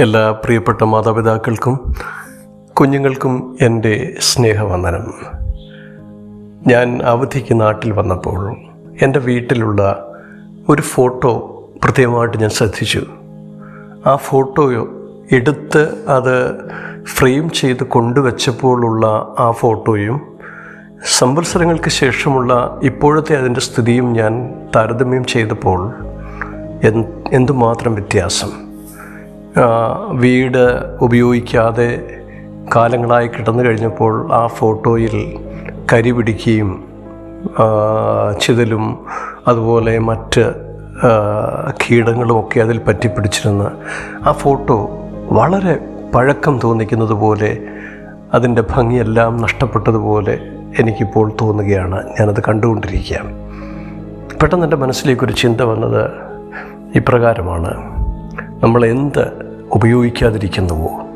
എല്ലാ പ്രിയപ്പെട്ട മാതാപിതാക്കൾക്കും കുഞ്ഞുങ്ങൾക്കും എന്റെ സ്നേഹവന്ദനം. ഞാൻ അവധിക്ക് നാട്ടിൽ വന്നപ്പോൾ എന്റെ വീട്ടിലുള്ള ഒരു ഫോട്ടോ പ്രത്യേകമായിട്ട് ഞാൻ ശ്രദ്ധിച്ചു. ആ ഫോട്ടോ എടുത്ത് അത് ഫ്രെയിം ചെയ്ത് കൊണ്ടുവച്ചപ്പോഴുള്ള ആ ഫോട്ടോയും സംവത്സരങ്ങൾക്ക് ശേഷമുള്ള ഇപ്പോഴത്തെ അതിന്റെ സ്ഥിതിയും ഞാൻ താരതമ്യം ചെയ്തപ്പോൾ എന്ത് എന്തുമാത്രം വ്യത്യാസം. വീട് ഉപയോഗിക്കാതെ കാലങ്ങളായി കിടന്നു കഴിഞ്ഞപ്പോൾ ആ ഫോട്ടോയിൽ കരി പിടിക്കുകയും ചിതലും അതുപോലെ മറ്റ് കീടങ്ങളുമൊക്കെ അതിൽ പറ്റിപ്പിടിച്ചിരുന്ന് ആ ഫോട്ടോ വളരെ പഴക്കം തോന്നിക്കുന്നത് പോലെ അതിന്റെ ഭംഗിയെല്ലാം നഷ്ടപ്പെട്ടതുപോലെ എനിക്കിപ്പോൾ തോന്നുകയാണ്. ഞാനത് കണ്ടുകൊണ്ടിരിക്കുകയാണ്. പെട്ടെന്ന് എന്റെ മനസ്സിലേക്കൊരു ചിന്ത വന്നത് ഇപ്രകാരമാണ്. നമ്മൾ എന്ത് ഉപയോഗിക്കാതിരിക്കുന്നുവോ?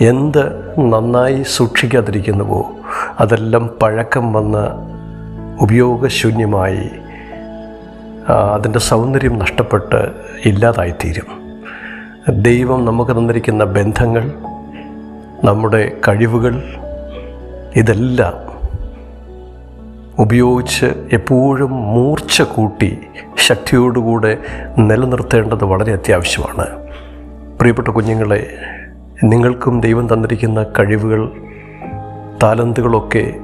എന്ത് നന്നായി സൂക്ഷിക്കാതിരിക്കുന്നുവോ? അതെല്ലാം പഴക്കം വന്ന് ഉപയോഗശൂന്യമായി അതിന്റെ സൗന്ദര്യം നഷ്ടപ്പെട്ട് ഇല്ലാതായിത്തീരും. ദൈവം നമുക്ക് തന്നിരിക്കുന്ന ബന്ധങ്ങൾ നമ്മുടെ കഴിവുകൾ ഇതെല്ലാം ഉപയോഗിച്ച് എപ്പോഴും മൂർച്ച കൂട്ടി ശക്തിയോടുകൂടെ നിലനിർത്തേണ്ടത് വളരെ അത്യാവശ്യമാണ്. പ്രിയപ്പെട്ട കുഞ്ഞുങ്ങളെ നിങ്ങൾക്കും ദൈവം തന്നിരിക്കുന്ന കഴിവുകൾ താലന്തുകളൊക്കെ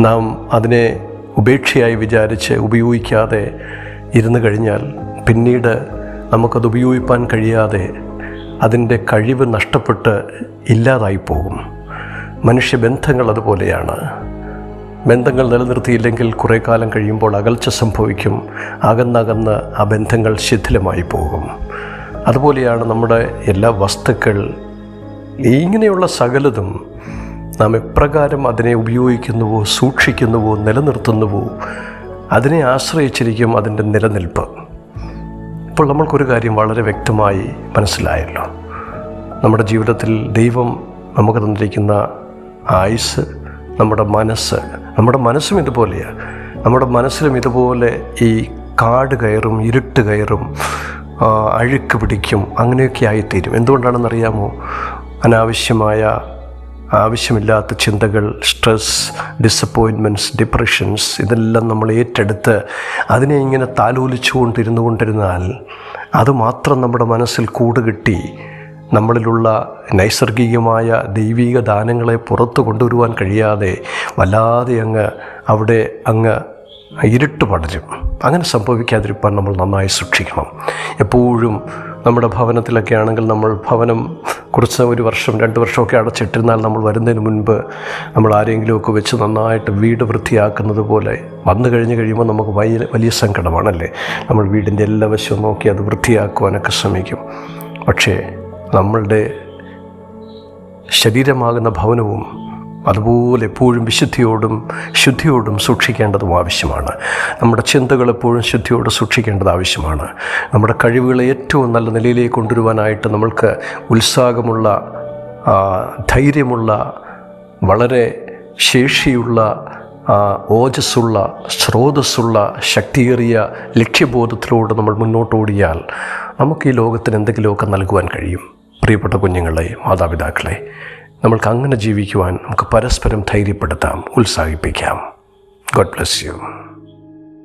നാം അതിനെ ഉപേക്ഷയായി വിചാരിച്ച് ഉപയോഗിക്കാതെ ഇരുന്നു കഴിഞ്ഞാൽ പിന്നീട് നമുക്കത് ഉപയോഗിക്കാൻ കഴിയാതെ അതിന്റെ കഴിവ് നഷ്ടപ്പെട്ട് ഇല്ലാതായി പോകും മനുഷ്യബന്ധങ്ങൾ അതുപോലെയാണ്. ബന്ധങ്ങൾ നിലനിർത്തിയില്ലെങ്കിൽ കുറേ കാലം കഴിയുമ്പോൾ അകൽച്ച സംഭവിക്കും. അകന്നകന്ന് ആ ബന്ധങ്ങൾ ശിഥിലമായി പോകും അതുപോലെയാണ് നമ്മുടെ എല്ലാ വസ്തുക്കൾ. ഇങ്ങനെയുള്ള സകലതും നാം എപ്രകാരം അതിനെ ഉപയോഗിക്കുന്നുവോ സൂക്ഷിക്കുന്നുവോ നിലനിർത്തുന്നുവോ അതിനെ ആശ്രയിച്ചിരിക്കും അതിന്റെ നിലനിൽപ്പ്. ഇപ്പോൾ നമ്മൾക്കൊരു കാര്യം വളരെ വ്യക്തമായി മനസ്സിലായല്ലോ. നമ്മുടെ ജീവിതത്തിൽ ദൈവം നമുക്ക് തന്നിരിക്കുന്ന ആയുസ് നമ്മുടെ മനസ്സ് നമ്മുടെ മനസ്സും ഇതുപോലെയാണ് നമ്മുടെ മനസ്സിലും ഇതുപോലെ ഈ കാട് കയറും ഇരുട്ട് കയറും അഴുക്ക് പിടിക്കും. അങ്ങനെയൊക്കെ ആയിത്തീരും. എന്തുകൊണ്ടാണെന്നറിയാമോ? അനാവശ്യമായ ആവശ്യമില്ലാത്ത ചിന്തകൾ സ്ട്രെസ് ഡിസപ്പോയിൻമെന്റ്സ് ഡിപ്രഷൻസ് ഇതെല്ലാം നമ്മൾ ഏറ്റെടുത്ത് അതിനെ ഇങ്ങനെ താലോലിച്ചു കൊണ്ടിരുന്നു കൊണ്ടിരുന്നാൽ അതുമാത്രം നമ്മുടെ മനസ്സിൽ കൂടുകിട്ടി നമ്മളിലുള്ള നൈസർഗികമായ ദൈവിക ദാനങ്ങളെ പുറത്തു കൊണ്ടുവരുവാൻ കഴിയാതെ വല്ലാതെ അങ്ങ് അവിടെ അങ്ങ് ഇരുട്ട് പടരും. അങ്ങനെ സംഭവിക്കാതിരിക്കാൻ നമ്മൾ നന്നായി സൂക്ഷിക്കണം. എപ്പോഴും നമ്മുടെ ഭവനത്തിലൊക്കെ ആണെങ്കിൽ നമ്മൾ ഭവനം കുറച്ച് ഒരു വർഷം രണ്ട് വർഷമൊക്കെ അടച്ചിട്ടിരുന്നാൽ നമ്മൾ വരുന്നതിന് മുൻപ് നമ്മൾ ആരെങ്കിലുമൊക്കെ വെച്ച് നന്നായിട്ട് വീട് വൃത്തിയാക്കുന്നത് പോലെ വന്നു കഴിഞ്ഞ് കഴിയുമ്പോൾ നമുക്ക് വലിയ വലിയ സങ്കടമാണല്ലേ? നമ്മൾ വീടിന്റെ എല്ലാ വശവും നോക്കി അത് വൃത്തിയാക്കുവാനൊക്കെ ശ്രമിക്കും. പക്ഷേ നമ്മളുടെ ശരീരമാകുന്ന ഭവനവും അതുപോലെ എപ്പോഴും വിശുദ്ധിയോടും ശുദ്ധിയോടും സൂക്ഷിക്കേണ്ടതും ആവശ്യമാണ്. നമ്മുടെ ചിന്തകൾ എപ്പോഴും ശുദ്ധിയോട് സൂക്ഷിക്കേണ്ടത് ആവശ്യമാണ്. നമ്മുടെ കഴിവുകളെ ഏറ്റവും നല്ല നിലയിലേക്ക് കൊണ്ടുവരുവാനായിട്ട് നമ്മൾക്ക് ഉത്സാഹമുള്ള ധൈര്യമുള്ള വളരെ ശേഷിയുള്ള ഓജസ്സുള്ള സ്രോതസ്സുള്ള ശക്തിയേറിയ ലക്ഷ്യബോധത്തിലൂടെ നമ്മൾ മുന്നോട്ടോടിയാൽ നമുക്ക് ഈ ലോകത്തിന് എന്തെങ്കിലുമൊക്കെ നൽകുവാൻ കഴിയും. പ്രിയപ്പെട്ട കുഞ്ഞുങ്ങളെ മാതാപിതാക്കളെ നമ്മൾക്ക് അങ്ങനെ ജീവിക്കുവാൻ നമുക്ക് പരസ്പരം ധൈര്യപ്പെടുത്താം ഉത്സാഹിപ്പിക്കാം. God bless you